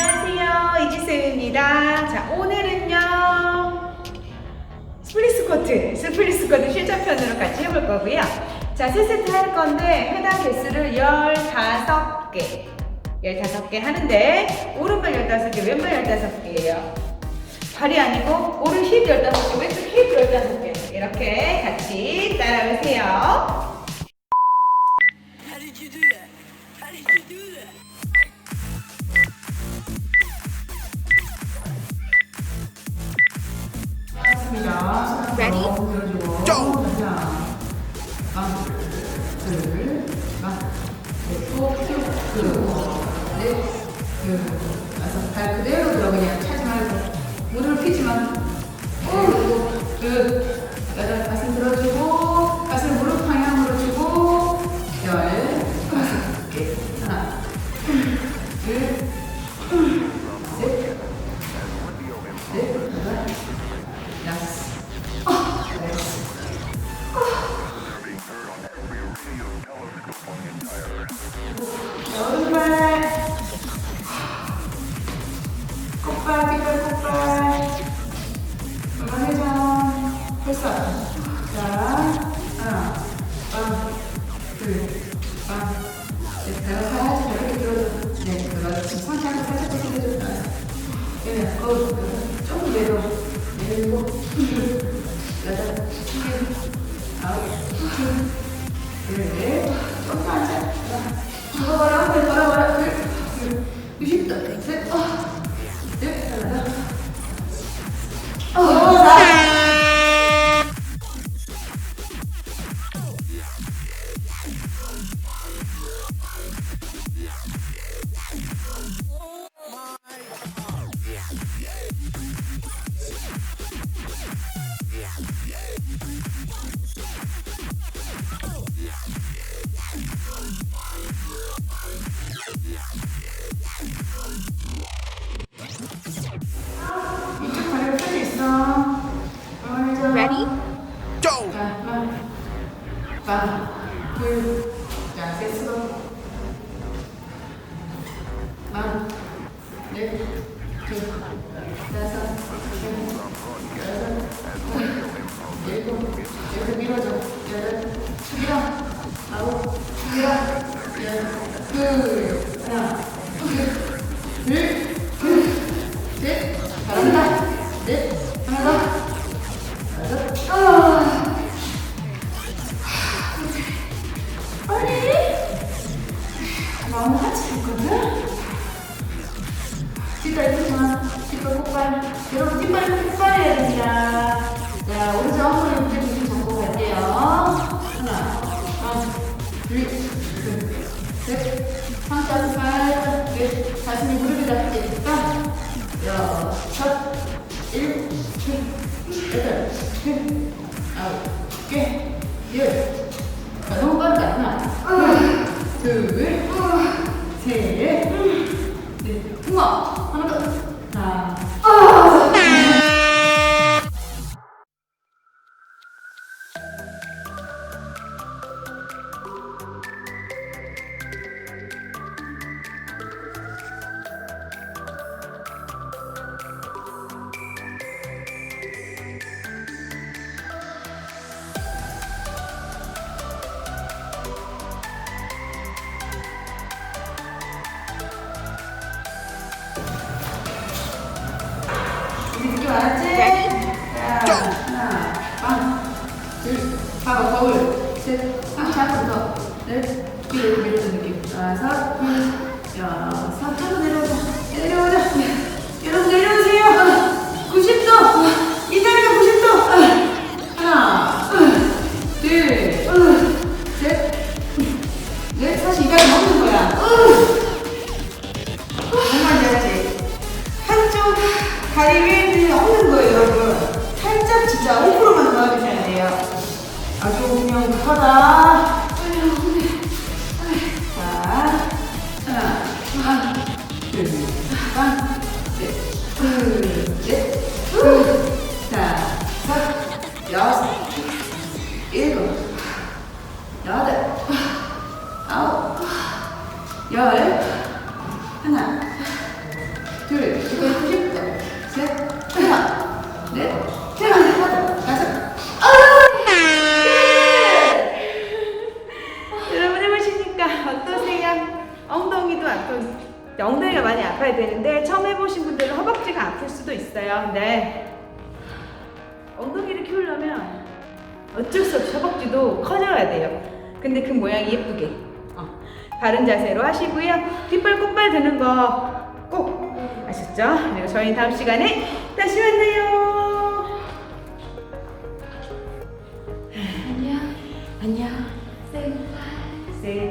안녕하세요. 이지쌤입니다. 자, 오늘은요. 스플릿 스쿼트, 스플릿 스쿼트 실전편으로 같이 해볼 거고요. 자, 세 세트 할 건데 해당 개수를 15개, 15개 하는데 오른발 15개, 왼발 15개예요. 발이 아니고 오른 힙 15개, 왼쪽 힙 15개 이렇게 같이 따라오세요. Ready? 들어주고. 자, 막, 둘, 막, 네, 또, 쭉, 그, 넷, 그, 다섯, 발 그대로 들어 그냥 차지 말고 무릎을 펴지만, 그리고 그, 여덟, 가슴 들어주고, 가슴 무릎 방향으로 주고, 열, 하나, 둘, 오른발 꽃발 뒷발 꽃발 오른 회전 벌써 자 하나 빵둘빵 배가 살짝 이렇게 들어줘 네. 그거 지금 상체 한번 살짝 당겨줘 네 어, 조금 내려 내리고 여덟 아홉 둘 Ready? 자, 마음 하지 않거든? 뒷발 펴지마. 뒷발 꽃발. 여러분, 뒷발이 꽃발이어야 됩니다. 자, 오른쪽 엉덩이 무게 중심 잡고 갈게요. 하나, 하나, 둘, 둘, 셋, 한자 살짝, 넷, 가슴이 무릎에 닿을 때니까, 여섯, 일곱, 여덟, 아홉, 개, 열. 자, 너무 빠르다. 하나, 둘, 셋, 느낌 알았지? 자, 하나, 빵, 둘, 봐봐, 거울, 셋, 상체 한번 더, 넷, 뒤로 밀어준 느낌. 다섯, 여섯, 한번 내려오자. 내려오자. 여러분 내려오세요. 90도. 이 자리가 90도. 하나, 둘, 셋, 넷. 사실 이 자리 먹는 거야. 정말 잘하지. 한쪽 다리 위 진짜 5%만 도와주셔야 돼요. 아주 운명하다. 자, 하나, 둘, 셋, 둘, 넷, 둘, 다섯, 여섯, 일곱, 여덟, 아홉, 열, 근데 엉덩이를 키우려면 어쩔 수 없이 허벅지도 커져야 돼요. 근데 그 모양이 예쁘게 어, 바른 자세로 하시고요. 뒷발 꽃발 드는 거 꼭 아셨죠? 그리고 저희 다음 시간에 다시 만나요. 안녕. 안녕. Say goodbye. Say